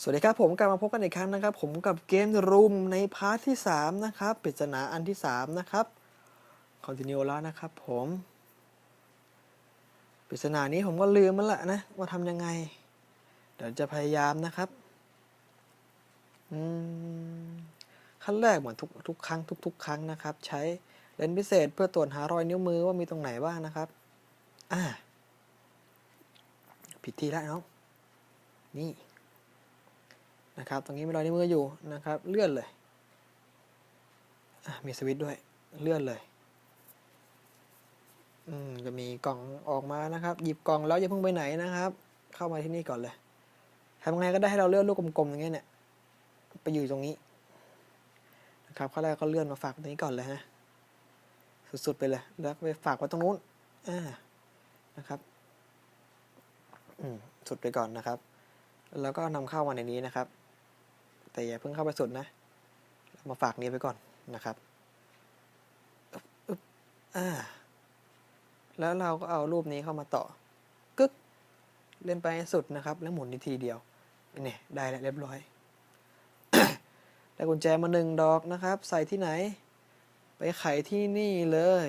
สวัสดีครับผมกลับมาพบกันอีกครั้งนะครับ ผมกับเกมรูมในพาร์ทที่ 3 นะครับปริศนาอันที่ 3 นะครับคอนติเนียแล้วนะครับผมปริศนานี้ผมก็ลืมมันละนะว่าทำยังไง เดี๋ยวจะพยายามนะครับอืมขั้นแรกเหมือนทุกทุกครั้งทุก ๆ ครั้งนะครับ ใช้เลนส์พิเศษเพื่อตรวจหารอยนิ้วมือว่ามีตรงไหนบ้างนะครับอ่าผิดที่แล้วเนาะนี่ นะครับตรงนี้มีรอยนิ้วมืออยู่นะครับเลื่อนเลยมีสวิตช์ด้วยเลื่อนเลยอืมจะมีกล่องออกมานะครับ หยิบกล่องแล้วอย่าเพิ่งไปไหนนะครับ เข้ามาที่นี่ก่อนเลยทำไงก็ได้ให้เราเลื่อนลูกกลมๆอย่างเงี้ยเนี่ยไปอยู่ตรงนี้นะครับขั้นแรกก็เลื่อนมาฝากตรงนี้ก่อนเลยนะสุดๆไปเลยแล้วไปฝากไว้ตรงนู้นอ่านะครับอืมสุดไปก่อนนะครับ แล้วก็นำเข้ามาในนี้นะครับ แต่อย่าเพิ่งเข้าไปสุดนะ มาฝากนี้ไปก่อนนะครับอึ๊บอ่าแล้วเราก็เอารูปนี้เข้ามาต่อกึ๊กเล่นไปสุดนะครับ แล้วหมุนทีทีเดียวนี่ได้แล้วเรียบร้อยได้กุญแจมาหนึ่งดอกนะครับ ใส่ที่ไหน ไปไขที่นี่เลย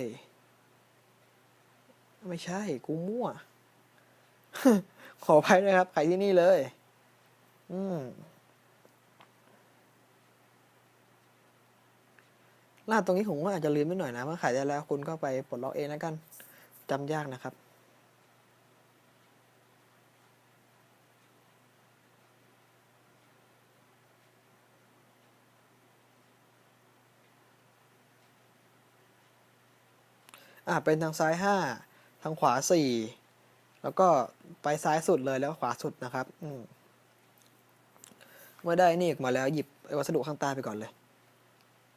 ไม่ใช่กูมั่ว ขออภัยนะครับ ไขที่นี่เลย อืม ลาตรงนี้ผมว่าอาจจะลืมไปหน่อยนะว่าขายได้แล้วคุณก็ไปปลดล็อกเองแล้วกันจำยากนะครับอ่าเป็นทางซ้ายห้าทางขวาสี่แล้วก็ไปซ้ายสุดเลยแล้วขวาสุดนะครับอืมเมื่อได้นี่ออกมาแล้วหยิบวัสดุข้างใต้ไปก่อนเลย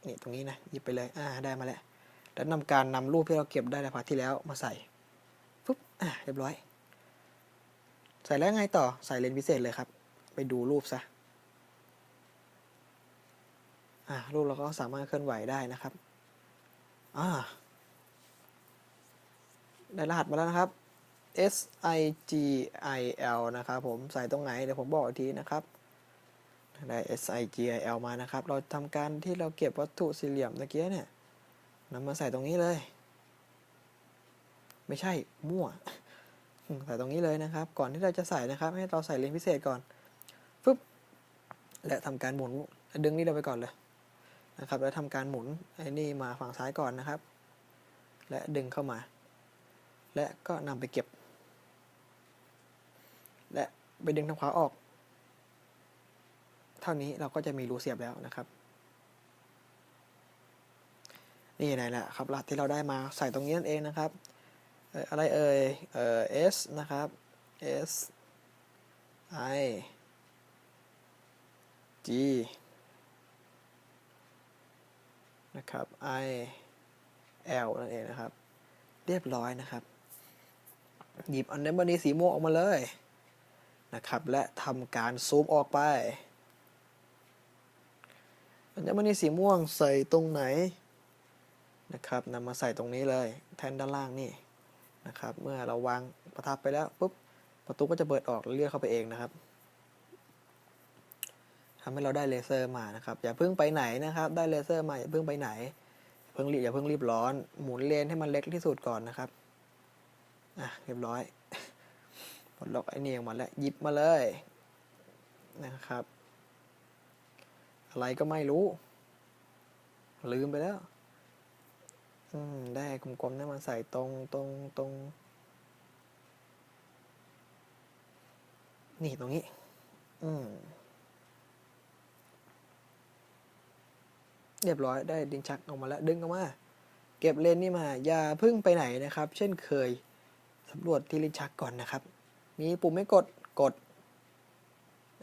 นี่ตรงนี้นะหยิบไปเลยอ่าได้มาแล้วแล้วนำการนำรูปที่เราเก็บได้ในพาร์ทที่แล้วมาใส่ปุ๊บอ่าเรียบร้อย ใส่แล้วไงต่อใส่เลนส์พิเศษเลยครับ ไปดูรูปซะอ่ารูปเราก็สามารถเคลื่อนไหวได้นะครับอ่าได้รหัสมาแล้วนะครับ S I G I L นะครับผมใส่ตรงไหนเดี๋ยวผมบอกอีกทีนะครับ ได้ S I G I L มานะครับ เราทำการที่เราเก็บวัตถุสี่เหลี่ยมตะเกียเนี่ยนำมาใส่ตรงนี้เลย ไม่ใช่มั่วใส่ตรงนี้เลยนะครับ ก่อนที่เราจะใส่นะครับ ให้เราใส่เลนพิเศษก่อนฟึบและทำการหมุนดึงนี่เราไปก่อนเลยนะครับ แล้วทำการหมุนไอ้นี่มาฝั่งซ้ายก่อนนะครับ และดึงเข้ามา และก็นำไปเก็บ และไปดึงทางขวาออก เท่านี้เราก็จะมีรูเสียบแล้วนะครับ นี่ไหนแหละครับรหัสที่เราได้มาใส่ตรงนี้นั่นเองนะครับเอ่อะไรเอ่ยเอ่อ S นะครับ S I G นะครับ I L นั่นเองนะครับ เรียบร้อยนะครับ หยิบอันเดมบันนีสีม่วงออกมาเลยนะครับ และทำการซูมออกไป อัญมณีสีม่วงใส่ตรงไหนนะครับนำมาใส่ตรงนี้เลย แทนด้านล่างนี่นะครับ เมื่อเราวางประทับไปแล้วปุ๊บประตูก็จะเปิดออกเลื่อนเข้าไปเองนะครับทำให้เราได้เลเซอร์มานะครับ อย่าเพิ่งไปไหนนะครับ ได้เลเซอร์มาอย่าเพิ่งไปไหนอย่าเพิ่งรีบอย่าเพิ่งรีบร้อน หมุนเลนให้มันเล็กที่สุดก่อนนะครับอะเรียบร้อยปลดล็อกไอ้นี่ออกมาแล้วยิบมาเลยนะครับ อะไรก็ไม่รู้ ลืมไปแล้ว อืม ได้กลมๆนั่นมาใส่ตรงตรงตรง นี่ตรงนี้ อืม เรียบร้อยได้ดินชักออกมาแล้ว ดึงออกมา เก็บเลนนี่มา อย่าพึ่งไปไหนนะครับ เช่นเคยสำรวจที่ลิ้นชักก่อนนะครับ มีปุ่มไม่กด กด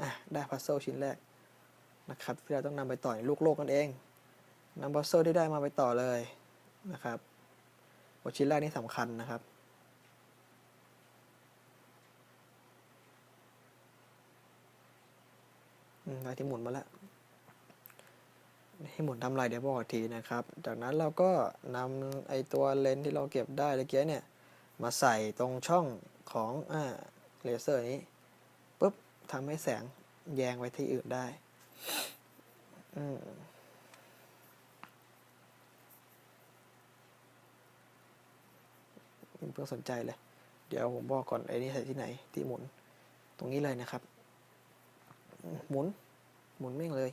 อะ ได้พัซเซิลชิ้นแรก นะครับที่เราต้องนำไปต่อในลูกโลกนั่นเองนำบัสเซอร์ที่ได้มาไปต่อเลยนะครับบทชิ้นแรกนี่สำคัญนะครับอืมได้ที่หมุนมาแล้วให้หมุนทำลายเดี๋ยวบอกอีกทีนะครับ จากนั้นเราก็นำไอตัวเลนส์ที่เราเก็บได้เมื่อกี้เนี่ย มาใส่ตรงช่องของอ่าเลเซอร์นี้ปุ๊บทำให้แสงแยงไว้ที่อื่นได้ อืมเพิ่งสนใจเลย เดี๋ยวผมบอกก่อนไอ้นี่ใส่ที่ไหน ที่หมุน ตรงนี้เลยนะครับ หมุน หมุนแม่งเลย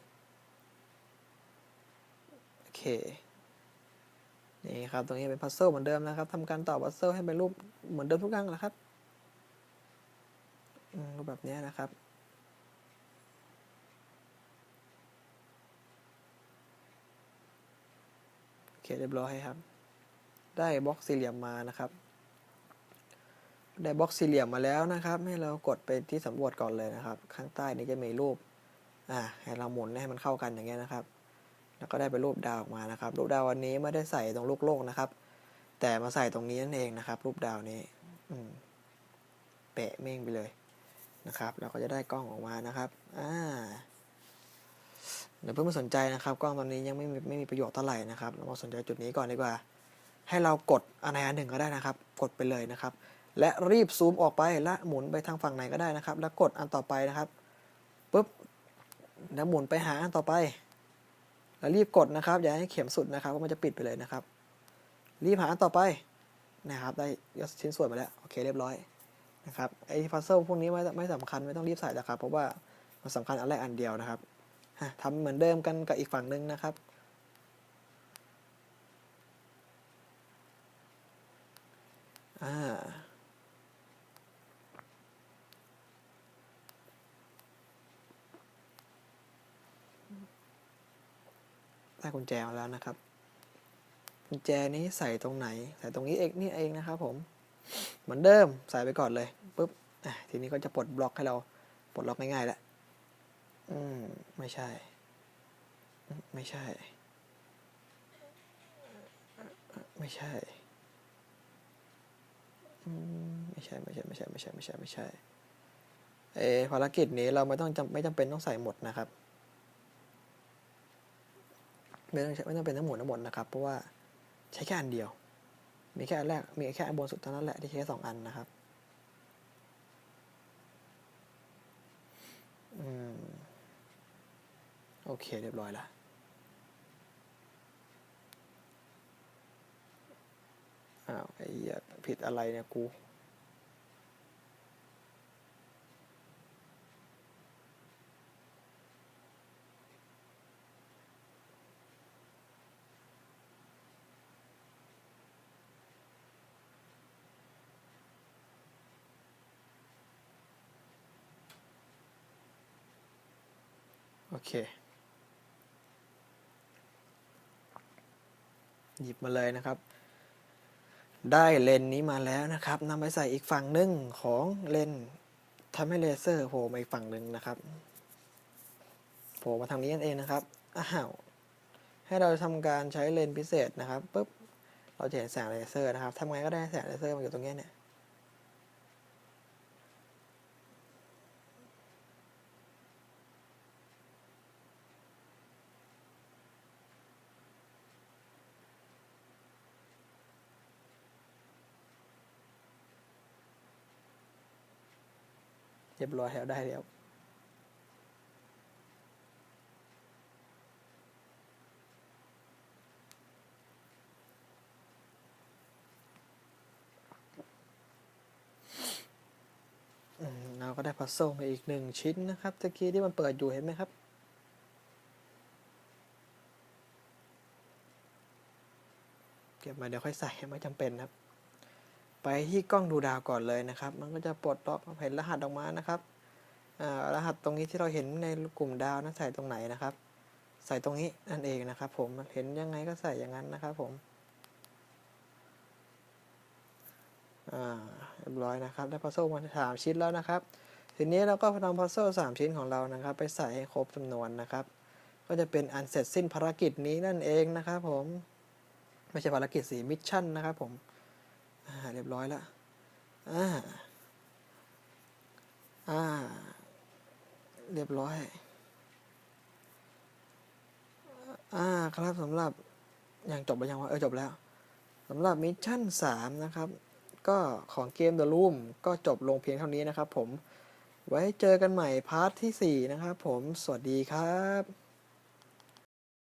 โอเค นี่ครับ ตรงนี้เป็นพัซเซิลเหมือนเดิมนะครับ ทำการต่อพัซเซิลให้เป็นรูปเหมือนเดิมทุกครั้งนะครับ รูปแบบนี้นะครับ เคเรียบร้อยครับ ได้บล็อกสี่เหลี่ยมมานะครับ ได้บล็อกสี่เหลี่ยมมาแล้วนะครับ ให้เรากดไปที่สำรวจก่อนเลยนะครับ ข้างใต้นี้จะมีรูปอ่าให้เราหมุนให้มันเข้ากันอย่างเงี้ยนะครับ แล้วก็ได้เป็นรูปดาวออกมานะครับ รูปดาววันนี้ไม่ได้ใส่ตรงลูกโลกนะครับ แต่มาใส่ตรงนี้นั่นเองนะครับ รูปดาวนี้อืมแปะเม่งไปเลยนะครับ เราก็จะได้กล้องออกมานะครับ อ่า ดี๋ยวเพื่อนไม่สนใจนะครับกล้องตอนนี้ยังไม่มีไม่มีประโยชน์เท่าไหร่นะครับเราสนใจจุดนี้ก่อนดีกว่า ให้เรากดอันใดอันหนึ่งก็ได้นะครับ กดไปเลยนะครับ และรีบซูมออกไปและหมุนไปทางฝั่งไหนก็ได้นะครับ แล้วกดอันต่อไปนะครับปุ๊บแล้วหมุนไปหาอันต่อไป แล้วรีบกดนะครับ อย่าให้เข็มสุดนะครับว่ามันจะปิดไปเลยนะครับ รีบหาอันต่อไปนะครับ ได้ยอดชิ้นส่วนมาแล้วโอเคเรียบร้อยนะครับไอ้พัซเซิลพวกนี้ไม่ไม่สำคัญไม่ต้องรีบใส่นะครับ เพราะว่ามันสำคัญอันแรกอันเดียวนะครับ ทำเหมือนเดิมกันกับอีกฝั่งหนึ่งนะครับ อ่าได้กุญแจมาแล้วนะครับ กุญแจนี้ใส่ตรงไหน ใส่ตรงนี้เองนี่เองนะครับผม เหมือนเดิมใส่ไปก่อนเลยปุ๊บทีนี้ก็จะปลดบล็อกให้เราปลดล็อกง่ายๆแล้ว อืมไม่ใช่อืมไม่ใช่ไม่ใช่อืม ไม่ใช่ ไม่ใช่ ไม่ใช่ ไม่ใช่ ไม่ใช่ ไม่ใช่เออภารกิจนี้เราไม่ต้องจำไม่จำเป็นต้องใส่หมดนะครับ ไม่ต้องใช้ไม่ต้องเป็นทั้งหมดทั้งหมดนะครับ เพราะว่าใช้แค่อันเดียว มีแค่อันแรก มีแค่อันบนสุดเท่านั้นแหละที่ใช้แค่สองอันนะครับ อืม โอเค เรียบร้อยละอ้าว ไอ้เหี้ยผิดอะไรเนี่ยกูโอเค หยิบมาเลยนะครับ ได้เลนส์นี้มาแล้วนะครับนำไปใส่อีกฝั่งหนึ่งของเลนส์ทำให้เลเซอร์โผล่มาอีกฝั่งหนึ่งนะครับโผล่มาทางนี้นั่นเองนะครับอ้าวให้เราทำการใช้เลนส์พิเศษนะครับปุ๊บเราจะเห็นแสงเลเซอร์นะครับทำไงก็ได้แสงเลเซอร์มาอยู่ตรงนี้เนี่ย เรียบร้อยแล้วได้แล้ว เราก็ได้พัซเซิลมาอีกหนึ่งชิ้นนะครับตะกี้ที่มันเปิดอยู่เห็นไหมครับเก็บมาเดี๋ยวค่อยใส่ไม่จำเป็นครับ ไปที่กล้องดูดาวก่อนเลยนะครับ มันก็จะปลดล็อกเห็นรหัสออกมานะครับอ่ารหัสตรงนี้ที่เราเห็นในกลุ่มดาวนะใส่ตรงไหนนะครับ ใส่ตรงนี้นั่นเองนะครับ ผมเห็นยังไงก็ใส่อย่างนั้นนะครับ ผมอ่าเรียบร้อยนะครับได้พัซเซิลมาสามชิ้นแล้วนะครับ ทีนี้เราก็นำพัซเซิลสามชิ้นของเรานะครับ ไปใส่ให้ครบจำนวนนะครับ ก็จะเป็นอันเสร็จสิ้นภารกิจนี้นั่นเองนะครับ ผมไม่ใช่ภารกิจสีมิชชั่นนะครับ ผม อ่าเรียบร้อยแล้วอ่าอ่า เรียบร้อย อ่าครับสำหรับยังจบไปยังวะเออจบแล้วสำหรับมิชชั่นสามนะครับ ก็ของเกม The Room ก็จบลงเพียงเท่านี้นะครับผม ไว้เจอกันใหม่พาร์ทที่สี่นะครับผม สวัสดีครับ